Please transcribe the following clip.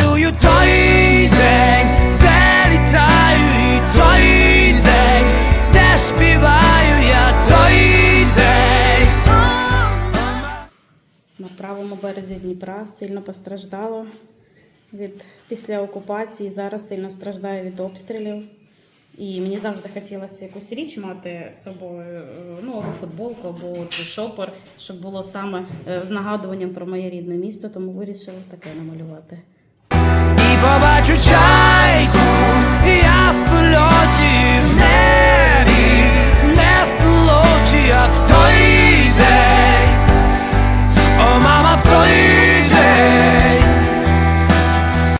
намалюю той день, де літаю, і той день, де співаю я той день. На правому березі Дніпра сильно постраждало від після окупації. Зараз сильно страждає від обстрілів. І мені завжди хотілося якусь річ мати з собою, е, ну або футболку, або от шопер, щоб було саме е, з нагадуванням про моє рідне місто, тому вирішила таке намалювати. І побачу час